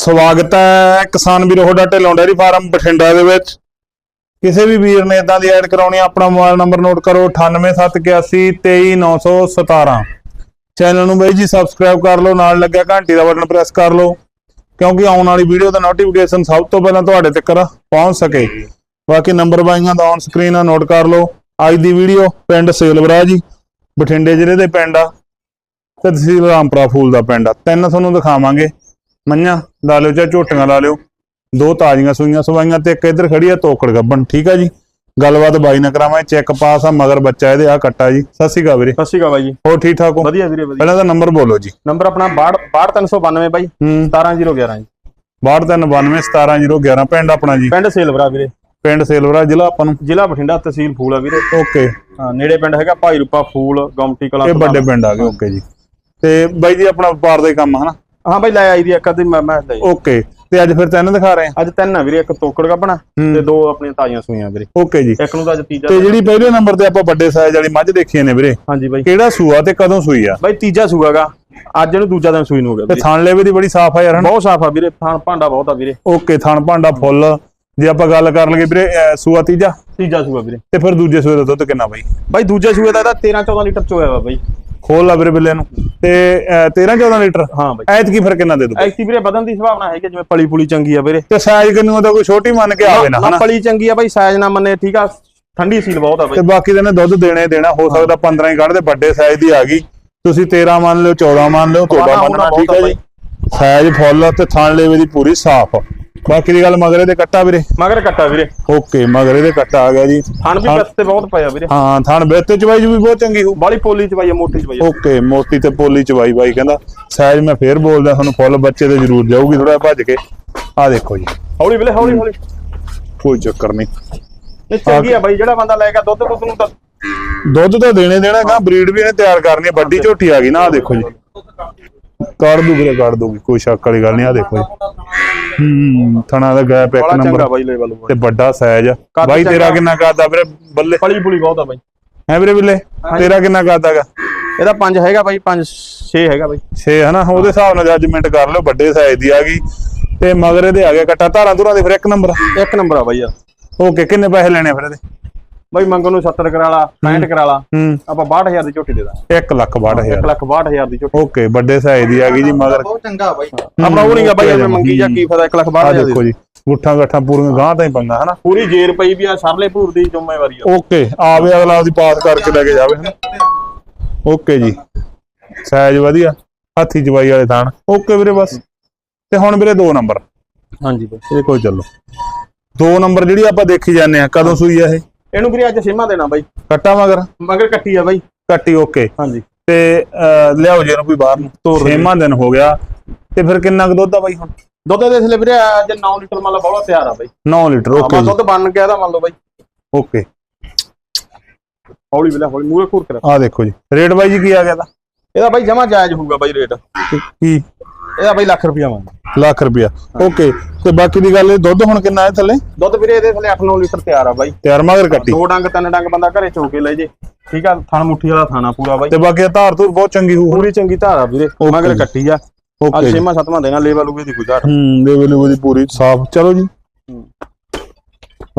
ਸਵਾਗਤ ਹੈ ਕਿਸਾਨ ਵੀਰੋ, ਤੁਹਾਡਾ ਢਿੱਲੋਂ ਡੇਅਰੀ ਫਾਰਮ ਬਠਿੰਡਾ ਦੇ ਵਿੱਚ। ਕਿਸੇ ਵੀ ਵੀਰ ਨੇ ਇਦਾਂ ਦੀ ਐਡ ਕਰਾਉਣੀ ਆਪਣਾ ਮੋਬਾਈਲ ਨੰਬਰ ਨੋਟ ਕਰੋ 9871823917 ਚੈਨਲ ਨੂੰ ਬਾਈ ਜੀ ਸਬਸਕ੍ਰਾਈਬ ਕਰ ਲਓ, ਨਾਲ ਲੱਗਿਆ ਘੰਟੀ ਦਾ ਬਟਨ ਪ੍ਰੈਸ ਕਰ ਲਓ, ਕਿਉਂਕਿ ਆਉਣ ਵਾਲੀ ਵੀਡੀਓ ਦਾ ਨੋਟੀਫਿਕੇਸ਼ਨ ਸਭ ਤੋਂ ਪਹਿਲਾਂ ਤੁਹਾਡੇ ਤੱਕ ਪਹੁੰਚ ਸਕੇ। ਬਾਕੀ ਨੰਬਰ ਬਾਈਆਂ ਦਾ ਔਨ ਸਕਰੀਨ ਆ, ਨੋਟ ਕਰ ਲਓ। ਅੱਜ ਦੀ ਵੀਡੀਓ ਪਿੰਡ ਸੇਲਵਰਾ ਜੀ, ਬਠਿੰਡੇ ਜ਼ਿਲ੍ਹੇ ਦੇ ਪਿੰਡ ਆ, ਤੇ ਤਹਿਸੀਲ ਰਾਮਪੁਰਾ ਫੂਲ ਦਾ ਪਿੰਡ ਆ। ਤਿੰਨ ਤੁਹਾਨੂੰ ਦਿਖਾਵਾਂਗੇ। ਮੰਝਾਂ ਲਾ ਲਿਓ ਚਾਹੇ ਝੋਟੀਆਂ ਲਾ ਲਿਓ। ਦੋ ਤਾਜ਼ੀਆਂ ਸੂਈਆਂ ਸਵਾਈਆਂ ਤੇ ਇੱਕ ਇੱਧਰ ਖੜੀ ਆ ਤੋਕੜ ਗੱਬਣ। ਠੀਕ ਆ ਜੀ? ਗੱਲਬਾਤ ਬਾਈ ਨਾ ਕਰਾਵਾਂ ਚੈੱਕ ਪਾਸ ਆ ਮਗਰ ਬੱਚਾ ਇਹਦੇ ਆ ਕੱਟਾ ਜੀ। ਸਤਿ ਸ਼੍ਰੀ ਅਕਾਲ ਵੀਰੇ। ਸਤਿ ਸ਼੍ਰੀ ਅਕਾਲ ਬਾਈ ਜੀ। ਹੋਰ ਠੀਕ ਠਾਕ ਹੋ? ਵਧੀਆ ਵੀਰੇ ਵਧੀਆ। ਪਹਿਲਾਂ ਤਾਂ ਨੰਬਰ ਬੋਲੋ ਜੀ। ਨੰਬਰ ਆਪਣਾ 62392 ਬਾਈ। ਹੂੰ। 17011 ਜੀ। 6292 17011 ਪਿੰਡ ਆਪਣਾ ਜੀ। ਪਿੰਡ ਸੇਲਵਰਾ ਵੀਰੇ। ਪਿੰਡ ਸੇਲਵਰਾ ਜ਼ਿਲ੍ਹਾ ਆਪਾਂ ਨੂੰ? ਜ਼ਿਲ੍ਹਾ ਬਠਿੰਡਾ ਤਹਿਸੀਲ ਫੂਲ ਆ ਵੀਰੇ। ਓਕੇ। ਹਾਂ, ਨੇੜੇ ਪਿੰਡ ਹੈਗਾ ਭਾਈ ਰੂਪਾ ਫੂਲ ਗਮਟੀ ਕਲਾਂ ਇਹ ਵੱਡੇ ਪਿੰਡ ਆ ਗਏ ਓਕੇ ਜੀ। ਤੇ ਬਾਈ ਜੀ ਆਪਣਾ ਵਪਾਰ ਦਾ ਕੰਮ ਹਨਾ? ਹਾਂ ਬਾਈ ਲੈ ਆਈ ਦੀ ਇੱਕ ਅੱਧੀ ਮੈਂ ਮੈਂ ਲਈ ਓਕੇ ਤੇ ਅੱਜ ਫਿਰ ਤਿੰਨ ਦਿਖਾ ਰਹੇ ਆ? ਅੱਜ ਤਿੰਨ ਆ ਵੀਰੇ ਇੱਕ ਤੋਕੜ ਗੱਬਣਾ ਹੂੰ। ਤੇ ਦੋ ਆਪਣੀਆਂ ਤਾਜ਼ੀਆਂ ਸੂਈਆਂ ਵੀਰੇ। ਓਕੇ ਜੀ। ਇੱਕ ਨੂੰ ਤਾਂ ਅੱਜ ਤੀਜਾ ਤੇ ਜਿਹੜੀ ਪਹਿਲੇ ਨੰਬਰ ਤੇ ਆਪਾਂ ਵੱਡੇ ਸਾਈਜ਼ ਵਾਲੀ ਮੱਝ ਦੇਖੀ ਨੇ ਵੀਰੇ ਹਾਂਜੀ ਬਾਈ। ਕਿਹੜਾ ਸੂਆ ਤੇ ਕਦੋਂ ਸੂਈ ਆ? ਬਾਈ ਤੀਜਾ ਸੂਆਗਾ ਅੱਜ ਇਹਨੂੰ ਦੂਜਾ ਦਿਨ ਸੂਈ ਨੂੰ ਹੋ ਗਿਆ ਤੇ ਵੀਰੇ। ਥਣ ਲੇਵੇ ਦੀ ਬੜੀ ਸਾਫ਼ ਆ ਯਾਰ ਹਨਾ? ਬਹੁਤ ਸਾਫ਼ ਆ ਵੀਰੇ ਥਾਣ ਭਾਂਡਾ ਬਹੁਤ ਆ ਵੀਰੇ। ਓਕੇ ਥਣ ਭਾਂਡਾ ਫੁੱਲ। ਜੇ ਆਪਾਂ ਗੱਲ ਕਰ ਲਈਏ ਵੀਰੇ ਅਹ ਸੂਆ ਤੀਜਾ? ਤੀਜਾ ਸੂਆ ਵੀਰੇ। ਤੇ ਫਿਰ ਦੂਜੇ ਸੂਏ ਦਾ ਦੁੱਧ ਕਿੰਨਾ ਬਾਈ? ਬਾਈ ਦੂਜੇ ਸੂਏ ਦਾ ਇਹਦਾ 13 14 ਲੀਟਰ ਚੋਇਆ ਵਾ ਬਾਈ। ਖੋਲ ਲਾ ਵੀਰੇ ਬਿੱਲੇ ਨੂੰ। ਤੇ 13 14 ਲੀਟਰ? ਹਾਂ ਬਾਈ। ਐਤ ਕੀ ਫਿਰ ਕਿੰਨਾ ਦੇ ਦੂ? ਐਕਟੀ ਵੀਰੇ ਵਧਣ ਦੀ ਸੰਭਾਵਨਾ ਹੈਗੀ ਜਿਵੇਂ ਪਲੀ ਪੁਲੀ ਚੰਗੀ ਆ ਵੀਰੇ। ਤੇ ਸਾਈਜ਼ ਕਿੰਨੂ ਤਾਂ ਕੋਈ ਛੋਟੀ ਮੰਨ ਕੇ ਆਵੇ ਨਾ ਹਨਾ? ਪਲੀ ਚੰਗੀ ਆ ਬਾਈ ਸਾਈਜ਼ ਨਾ ਮੰਨੇ ਠੀਕ ਆ? ਠੰਡੀ ਸੀਲ ਬਹੁਤ ਆ ਤੇ ਬਾਈ ਬਾਕੀ ਦੇ ਨੇ ਦੁੱਧ ਦੇਣੇ ਹੀ ਦੇਣਾ ਹੋ ਸਕਦਾ 15 ਹੀ ਕੱਢਦੇ ਵੱਡੇ ਸਾਈਜ਼ ਦੀ ਆ ਗਈ। ਤੁਸੀਂ 13 ਮੰਨ ਲਿਓ 14 ਮੰਨ ਲਿਓ ਤੁਹਾਡਾ ਮੰਨਣਾ ਠੀਕ ਹੈ ਆ ਜੀ। ਸਾਈਜ਼ ਫੁੱਲ ਤੇ ਥਣ ਲੇਵੇ ਦੀ ਪੂਰੀ ਸਾਫ਼ ਬਾਕੀ ਦੀ ਗੱਲ ਮਗਰੇ ਦੇ ਕੱਟਾ ਵੀਰੇ। ਮਗਰ ਕੱਟਾ ਵੀਰੇ। ਓਕੇ ਮਗਰੇ ਦੇ ਕੱਟਾ ਆ ਗਿਆ ਜੀ। ਥਣ ਵੀ ਬਸਤੇ ਬਹੁਤ ਪਿਆ ਵੀਰੇ। ਹਾਂ ਥਣ ਬੇਤੇ ਚਵਾਈ ਵੀ ਬਹੁਤ ਚੰਗੀ ਹੋ ਬਾਲੀ ਪੋਲੀ ਚ ਪਾਈ ਆ ਮੋਟੀ ਚ ਪਾਈ ਆ। ਓਕੇ ਮੋਤੀ ਤੇ ਪੋਲੀ ਚਵਾਈ ਬਾਈ ਕਹਿੰਦਾ। ਸਾਈਜ਼ ਮੈਂ ਫੇਰ ਬੋਲਦਾ ਤੁਹਾਨੂੰ ਫੁੱਲ ਬੱਚੇ ਤੇ ਜ਼ਰੂਰ ਜਾਊਗੀ ਥੋੜਾ ਭੱਜ ਕੇ। ਆ ਦੇਖੋ ਜੀ। ਹੌਲੀ ਵੀਰੇ ਹੌਲੀ ਹੌਲੀ। ਕੋਈ ਚੱਕਰ ਨਹੀਂ। ਇਹ ਚੰਗੀ ਆ ਬਾਈ ਜਿਹੜਾ ਬੰਦਾ ਲੈਗਾ ਦੁੱਧ ਦੁੱਧ ਨੂੰ ਤਾਂ ਦੁੱਧ ਤਾਂ ਦੇਣੇ ਦੇਣਾਗਾ ਬਰੀਡ ਵੀ ਇਹਨੇ ਤਿਆਰ ਕਰਨੀ ਹੈ ਵੱਡੀ ਝੋਟੀ ਆ ਗਈ ਨਾ ਆ ਦੇਖੋ ਜੀ। ਕੱਢ ਦੂ ਵੀਰੇ ਕੱਢ ਦੂਗੀ ਕੋਈ ਸ਼ੱਕ ਵਾਲੀ ਗੱਲ ਨਹੀਂ ਆ ਦੇਖੋ ਜੀ। ਹੂੰ ਥਣਾ ਦਾ ਗੈਪ ਇੱਕ ਬੜਾ ਨੰਬਰ। ਚੰਗਾ ਬਾਈ ਲੈਵਲ ਤੇ ਵੱਡਾ ਸਾਈਜ਼ ਕੱਦ ਬਾਈ ਤੇਰਾ। ਕਿੰਨਾ ਕਰਦਾ ਵੀਰੇ? ਬੱਲੇ। ਪਲੀ ਪੁਲੀ ਬਹੁਤ ਆ ਬਾਈ। ਹੈ ਵੀਰੇ ਬਿੱਲੇ? ਤੇਰਾ ਕਿੰਨਾ ਕਰਦਾਗਾ ਇਹਦਾ 5 ਹੈਗਾ ਬਾਈ 5 6 ਹੈਗਾ ਬਾਈ। 6 ਹਨਾ ਉਹਦੇ ਹਿਸਾਬ ਨਾਲ ਜੱਜਮੈਂਟ ਕਰ ਲਿਓ ਵੱਡੇ ਸਾਈਜ਼ ਦੀ ਆ ਗਈ। ਤੇ ਮਗਰ ਇਹਦੇ ਆ ਗਿਆ ਕੱਟਾ ਧਾਰਾਂ ਧੁਰਾਂ ਦੇ ਫਿਰ ਇੱਕ ਨੰਬਰ ਇੱਕ ਨੰਬਰ ਆ ਬਾਈ ਯਾਰ ਓਕੇ ਕਿੰਨੇ ਪੈਸੇ ਲੈਣੇ ਆ ਫਿਰ ਇਹਦੇ? ਬਾਈ ਮੰਗਣ ਨੂੰ 70 ਕਰਾ ਲਾ 65 ਕਰਾ ਲਾ ਹੂੰ। ਆਪਾਂ 62000 ਦੀ ਝੋਟੀ ਦੇ ਦਾਂ 1 ਲੱਖ 62000 1 ਲੱਖ 62000 ਦੀ ਝੋਟੀ। ਓਕੇ ਵੱਡੇ ਸਾਈਜ਼ ਦੀ ਆ ਗਈ ਜੀ ਮਗਰ ਬਹੁਤ ਚੰਗਾ ਬਾਈ। ਆਪਣਾ ਉਹ ਨਹੀਂਗਾ ਬਾਈ ਐਵੇਂ ਮੰਗੀ ਜਾਂ ਕੀ ਫਾਇਦਾ 1 ਲੱਖ ਆ 62000 ਦੇਖੋ ਦੀ। ਜੀ ਗੁੱਠਾਂ ਗੱਠਾਂ ਪੂਰੀਆਂ ਗਾਂ ਤਾਂ ਹੀ ਪੰਗਾ ਹਨਾ? ਪੂਰੀ ਜੇਰ ਪਈ ਵੀ ਆ ਸਰਲੇ ਭੂਰ ਦੀ ਜ਼ਿੰਮੇਵਾਰੀ ਆ। ਓਕੇ ਆਵੇ ਅਗਲਾ ਉਹਦੀ ਪਾਸ ਕਰਕੇ ਲੈ ਕੇ ਜਾਵੇ ਹਨਾ? ਓਕੇ ਜੀ। ਸਾਈਜ਼ ਵਧੀਆ ਹੱਥੀ ਜਵਾਈ ਵਾਲੇ ਥਾਣ। ਓਕੇ ਵੀਰੇ ਬਸ। ਤੇ ਹੁਣ ਵੀਰੇ 2 ਨੰਬਰ। ਹਾਂਜੀ ਬਾਈ। ਇਹ ਕੋਈ ਚੱਲੋ। 2 ਨੰਬਰ ਜਿਹੜੀ ਆਪਾਂ ਦੇਖੀ ਜਾਂਦੇ ਆ ਕਦੋਂ ਸੂਈ ਆ ਇਹ? ਇਹਨੂੰ ਵੀਰੇ ਅੱਜ ਛੇਮਾ ਦੇਣਾ ਬਾਈ। ਕੱਟਾ ਮਗਰ? ਮਗਰ ਕੱਟੀ ਆ ਬਾਈ। ਕੱਟੀ ਓਕੇ ਹਾਂਜੀ। ਤੇ ਲਿਆਓ ਜੀ ਇਹਨੂੰ ਕੋਈ ਬਾਹਰ ਨੂੰ। ਤੋਰ। ਛੇਵਾਂ ਦਿਨ ਹੋ ਗਿਆ। ਤੇ ਫਿਰ ਕਿੰਨਾ ਕੁ ਦੁੱਧ ਆ ਬਾਈ ਹੁਣ? ਦੁੱਧ ਦੇ ਥਲੇ ਵੀਰੇ ਅੱਜ 9 ਲੀਟਰ ਮੰਨ ਲਾ ਬਹੁਤ ਤਿਆਰ ਆ ਬਾਈ। 9 ਲੀਟਰ ਓਕੇ ਆਪਾਂ ਦੁੱਧ ਬਣ ਗਿਆ ਦਾ ਮੰਨ ਲਓ ਬਾਈ। ਓਕੇ ਹੌਲੀ ਵੀਰੇ ਹੌਲੀ ਮੂਰੇ ਘੂਰ ਕਰ ਆ ਦੇਖੋ ਜੀ। ਰੇਟ ਬਾਈ ਜੀ ਕੀ ਆ ਗਿਆ ਦਾ ਇਹਦਾ ਬਾਈ ਜਮਾ ਜਾਇਜ਼ ਹੋਊਗਾ ਬਾਈ ਰੇਟ। ਕੀ? ਇਹਦਾ ਬਾਈ ਲੱਖ ਰੁਪਿਆ ਮੰਗ ਲੱਖ ਰੁਪਿਆ ਓਕੇ ਤੇ ਬਾਕੀ ਦੀ ਗੱਲ ਇਹ ਦੁੱਧ ਹੁਣ ਕਿੰਨਾ ਹੈ ਥੱਲੇ? ਦੁੱਧ ਵੀਰੇ ਇਹਦੇ ਥਲੇ 8-9 ਲੀਟਰ ਤਿਆਰ ਆ ਬਾਈ। ਤਿਆਰ ਮਗਰ ਕੱਟੀ। ਦੋ ਡੰਗ ਤਿੰਨ ਡੰਗ ਬੰਦਾ ਘਰੇ ਚੋ ਕੇ ਲੈ ਜੇ। ਠੀਕ ਆ ਥਣ ਮੁੱਠੀ ਵਾਲਾ ਥਾਣਾ ਪੂਰਾ ਬਾਈ। ਤੇ ਬਾਕੀ ਧਾਰ ਧੂਰ ਬਹੁਤ ਚੰਗੀ ਹੋਊ। ਪੂਰੀ ਚੰਗੀ ਧਾਰ ਆ ਵੀਰੇ ਮਗਰ। ਕੱਟੀ ਆ। ਓਕੇ ਛੇਮਾ ਸੱਤਵਾਂ ਦੇਣਾ ਲੇਵਲ ਉਗੇ ਦੀ ਕੋਈ ਘਾਟ। ਹੂੰ ਲੈਵਲ ਉਹਦੀ ਪੂਰੀ ਸਾਫ਼। ਚਲੋ ਜੀ।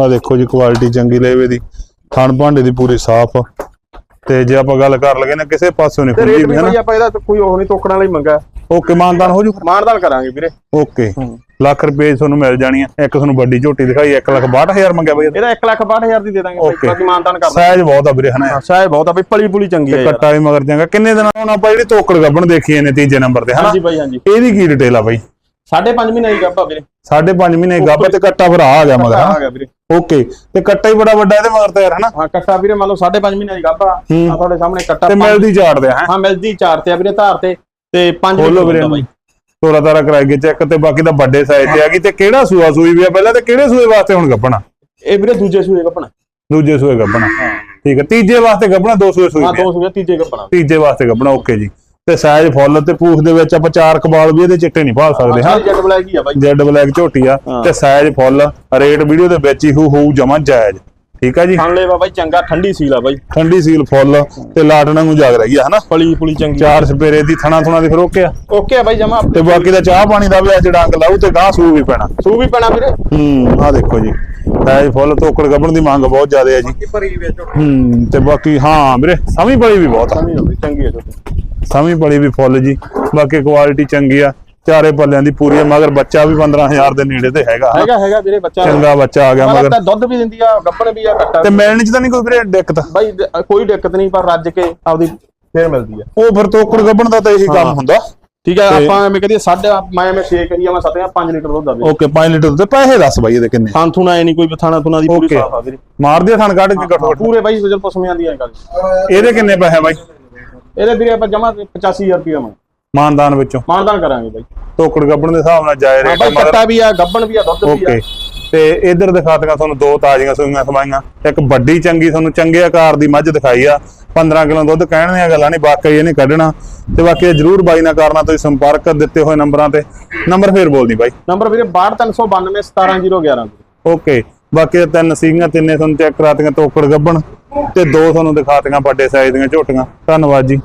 ਆ ਦੇਖੋ ਜੀ ਕੁਆਲਿਟੀ ਚੰਗੀ ਲੈਵੇ ਦੀ। ਖਾਣ ਭਾਂਡੇ ਦੀ ਪੂਰੀ ਸਾਫ਼। ਤੇ ਜੇ ਆਪਾਂ ਗੱਲ ਕਰ ਲਗੇ ਨਾ ਕਿਸੇ ਪਾਸੋਂ ਨਹੀਂ ਤੇ ਖੁੱਲੀ ਵੀ ਹੈ ਨਾ। ਆਪਾਂ ਇਹਦਾ ਤਾਂ ਕੋਈ ਉਹ ਨਹੀਂ ਤੋਕਣ ਵਾਲਾ ਹੀ ਮੰਗਾ ਓਕੇ ਮਾਨਦਾਨ ਹੋ ਜੂ? ਮਾਨਦਾਨ ਕਰਾਂਗੇ ਵੀਰੇ। ਓਕੇ। ਲੱਖ ਰੁਪਏ ਤੁਹਾਨੂੰ ਮਿਲ ਜਾਣੀ ਹੈ ਇੱਕ ਤੁਹਾਨੂੰ ਵੱਡੀ ਝੋਟੀ ਦਿਖਾਈ 1 ਲੱਖ 62000 ਮੰਗਿਆ ਬਈ ਇਹਦਾ। 1 ਲੱਖ 62000 ਦੀ ਦੇ ਦਾਂਗੇ. ਬਾਕੀ ਮਾਨਦਾਨ ਕਰ ਸਾਈਜ਼ ਬਹੁਤ ਆ ਵੀਰੇ ਹਨਾ। ਸਾਇ ਬਹੁਤ ਆ ਬਈ ਪਲੀ ਪੁਲੀ ਚੰਗੀ ਆ ਤੇ ਕੱਟਾ ਵੀ ਮਗਰ ਚੰਗਾ। ਕਿੰਨੇ ਦਿਨਾਂ ਹੁਣ ਆਪਾਂ ਜਿਹੜੀ ਤੋਕੜ ਗੱਬਣ ਦੇਖੀ ਨੇ ਤੀਜੇ ਨੰਬਰ ਤੇ ਹਨਾ? ਹਾਂਜੀ ਬਾਈ ਹਾਂਜੀ। ਇਹਦੀ ਕੀ ਡਿਟੇਲ ਆ ਬਾਈ? ਸਾਢੇ ਪੰਜ ਮਹੀਨੇ ਹੀ ਗੱਭਾ ਵੀਰੇ। ਮਹੀਨੇ ਗੱਬ ਤੇ ਕੱਟਾ ਫਿਰ ਆ ਗਿਆ ਮਗਰ ਆ ਗਿਆ ਵੀਰੇ। ਓਕੇ। ਤੇ ਕੱਟਾ ਹੀ ਬੜਾ ਵੱਡਾ ਇਹਦੇ ਮਗਰ ਤੇ ਯਾਰ ਹਨਾ? ਹਾਂ ਕੱਟਾ ਵੀਰੇ ਮੰਨ ਲਓ ਸਾਢੇ ਪੰਜ ਮਹੀਨੇ ਦੀ ਗੱਭਾ ਆ। ਤੁਹਾਡੇ ਸਾਹਮਣੇ ਕੱਟਾ ਤੇ ਮਿਲਦੀ ਝਾੜਦੇ ਆ ਹੈ? ਹਾਂ ਮਿਲਦੀ ਤੇ ਆ ਵੀਰੇ ਧਾਰ ਤੇ। ਤੇ ਪੰਜ ਖੋਲੋ ਲੀਟਰ ਵੀਰੇ ਬਾਈ। ਤੋਰਾ ਤਾਰਾ ਕਰਾਈ ਗਏ ਚੈੱਕ ਤੇ ਬਾਕੀ ਤਾਂ ਵੱਡੇ ਸਾਈਜ਼ ਤੇ ਆ ਗਈ ਤੇ ਕਿਹੜਾ ਸੂਆ ਸੂਈ ਵੀ ਆ ਪਹਿਲਾਂ ਤੇ ਕਿਹੜੇ ਸੂਏ ਵਾਸਤੇ ਹੁਣ ਗੱਬਣਾ ਇਹ ਵੀਰੇ ਦੂਜੇ ਸੂਏ ਗੱਪਣਾ। ਦੂਜੇ ਸੂਏ ਗੱਬਣਾ ਠੀਕ ਹੈ ਤੀਜੇ ਵਾਸਤੇ ਗੱਬਣਾ ਦੋ ਸੂਏ ਸੂਈ ਹਾਂ ਨੇ। ਦੋ ਸੂਏ ਤੀਜੇ ਗੱਪਣਾ। ਤੀਜੇ ਵਾਸਤੇ ਗੱਬਣਾ ਓਕੇ ਜੀ। ਤੇ ਸਾਈਜ਼ ਫੁੱਲ ਤੇ ਪੂਛ ਦੇ ਵਿੱਚ ਆਪਾਂ ਚਾਰ ਕਬਾਲ ਵੀ ਇਹਦੇ ਚਿੱਟੇ ਨਹੀਂ ਭਾਲ ਸਕਦੇ ਹਾਂ। ਜੱਟ ਬਲੈਕ ਹੀ ਆ ਬਾਈ। ਜੈਡ ਬਲੈਕ ਝੋਟੀ ਆ। ਤੇ ਸਾਈਜ਼ ਫੁੱਲ ਰੇਟ ਵੀਡੀਓ ਦੇ ਵਿੱਚ ਹੀ ਹੋ ਹੋਊ ਜਮਾ ਜਾਇਜ਼। ਠੀਕ ਆ ਜੀ? ਥਣ ਲੈ ਬਾਈ ਚੰਗਾ ਠੰਡੀ ਸੀਲ ਆ ਬਾਈ। ਠੰਡੀ ਸੀਲ ਫੁੱਲ ਤੇ ਲਾਟਣਾ ਨੂੰ ਜਾਗ ਰਹੀ ਆ ਹਨਾ? ਪਲੀ ਪੁਲੀ ਚੰਗੀ। ਚਾਰ ਸਪੇਰੇ ਦੀ ਥਣਾ ਥਣਾ ਦੀ ਫਿਰ ਓਕੇ ਆ? ਓਕੇ ਆ ਬਾਈ ਜਮਾ ਤੇ ਬਾਕੀ ਦਾ ਚਾਹ ਪਾਣੀ ਦਾ ਵੀ ਅੱਜ ਡੰਗ ਲਾਊ ਤੇ ਗਾਂ ਸੂ ਵੀ ਪੈਣਾ। ਸੂ ਵੀ ਪੈਣਾ ਵੀਰੇ। ਹੂੰ ਆ ਦੇਖੋ ਜੀ। ਐ ਫੁੱਲ ਤੋਕੜ ਗੱਬਣ ਦੀ ਮੰਗ ਬਹੁਤ ਜ਼ਿਆਦਾ ਹੈ ਜੀ। ਭਰੀ ਵਿੱਚ ਹੂੰ ਤੇ ਬਾਕੀ ਹਾਂ ਵੀਰੇ ਸਮੀ ਬੜੀ ਵੀ ਬਹੁਤ ਆ। ਚੰਗੀ ਹੈ ਸਮੀ ਬੜੀ ਵੀ ਫੁੱਲ ਜੀ। ਬਾਕੀ ਕੁਆਲਿਟੀ ਚੰਗੀ ਆ। ਚਾਰੇ ਪੱਲਿਆਂ ਦੀ ਪੂਰੀ ਆ ਮਗਰ ਬੱਚਾ ਵੀ 15000 ਦੇ ਨੇੜੇ ਤੇ ਹੈਗਾ। ਹੈਗਾ ਹੈਗਾ ਵੀਰੇ ਬੱਚਾ। ਚੰਗਾ ਬੱਚਾ ਆ ਗਿਆ ਮਗਰ ਤਾਂ ਦੁੱਧ ਵੀ ਦਿੰਦੀ ਆ ਗੱਪਣ ਵੀ ਆ ਕੱਟਾ ਤੇ ਮਿਲਣ ਚ ਤਾਂ ਨਹੀਂ ਕੋਈ ਵੀਰੇ ਦਿੱਕਤ? ਬਾਈ ਦ- ਕੋਈ ਦਿੱਕਤ ਨਹੀਂ ਪਰ ਰੱਜ ਕੇ ਆਪਦੀ ਫੇਰ ਮਿਲਦੀ ਆ। ਉਹ ਫਿਰ ਤੋਕੜ ਗੱਬਣ ਦਾ ਤਾਂ ਇਹੀ ਕੰਮ ਹਾਂ। ਹੁੰਦਾ। ਠੀਕ ਹੈ ਆਪਾਂ ਐਵੇਂ ਕਹਦੇ ਸਾਢੇ ਮੈਂ ਮੈਂ 6 ਕਹੀ ਆ ਮੈਂ 7 5 ਲੀਟਰ ਦੁੱਧ ਆਵੇ ਓਕੇ 5 ਲੀਟਰ ਤੇ ਪੈਸੇ ਦੱਸ ਬਾਈ ਇਹਦੇ ਕਿੰਨੇ? ਥਾਂ ਥੁਣਾ ਐ ਨਹੀਂ ਕੋਈ ਥਾਣਾ ਥੁਣਾ ਦੀ ਪੂਰੀ. ਸਾਫ਼ ਆ ਵੀਰੇ। ਮਾਰਦੇ ਥਣ ਕੱਢ ਕੇ ਘੱਟੋ ਪੂਰੇ ਬਾਈ ਸਜਲ ਪਸਮਿਆਂ ਦੀ ਐ ਗੱਲ। ਇਹਦੇ ਕਿੰਨੇ ਪੈਸੇ ਬਾਈ? ਇਹਦੇ ਵੀਰੇ ਆਪਾਂ ਜਮਾ 85000 ਰੁਪਏ ਮੰਗ ਮਾਨਦਾਨ ਵਿੱਚੋਂ। ਮਾਨਦਾਨ ਕਰਾਂਗੇ ਬਾਈ। ਤੋਕੜ ਗੱਬਣ ਦੇ ਹਿਸਾਬ ਨਾਲ ਜਾਏ ਹਾਂ ਰੇਟ ਬਾਈ ਕੱਟਾ ਵੀ ਆ ਗੱਬਣ ਵੀ ਆ ਦੁੱਧ ਵੀ ਆ। ਓਕੇ। ਤੇ ਇਧਰ ਦਿਖਾਤੀਆਂ ਤੁਹਾਨੂੰ ਦੋ ਤਾਜ਼ੀਆਂ ਸੂਈਆਂ ਸਵਾਈਆਂ ਇੱਕ ਵੱਡੀ ਚੰਗੀ ਤੁਹਾਨੂੰ ਚੰਗੇ ਆਕਾਰ ਦੀ ਮੱਝ ਦਿਖਾਈ ਆ। 15 ਕਿਲੋ ਦੁੱਧ ਕਹਿਣ ਦੀਆਂ ਗੱਲਾਂ ਨਹੀਂ ਵਾਕਈ ਇਹਨੇ ਕੱਢਣਾ। ਤੇ ਬਾਕੀ ਇਹ ਜਰੂਰ ਬਾਈ ਨਾਲ ਕਰਨਾ ਤੁਸੀਂ ਸੰਪਰਕ ਦਿੱਤੇ ਹੋਏ ਨੰਬਰਾਂ ਤੇ। ਨੰਬਰ ਫੇਰ ਬੋਲਦੀ ਬਾਈ। ਨੰਬਰ ਵੀਰੇ 62392 17011 ਓਕੇ। ਬਾਕੀ ਇਹ ਤਿੰਨ ਸੀਗੀਆਂ ਤਿੰਨੇ ਤੁਹਾਨੂੰ ਚੈੱਕ ਕਰਾਤੀਆਂ ਤੋਕੜ ਗੱਬਣ। ਤੇ ਦੋ ਤੁਹਾਨੂੰ ਦਿਖਾਤੀਆਂ ਵੱਡੇ ਸਾਈਜ਼ ਦੀਆਂ ਝੋਟੀਆਂ। ਧੰਨਵਾਦ ਜੀ।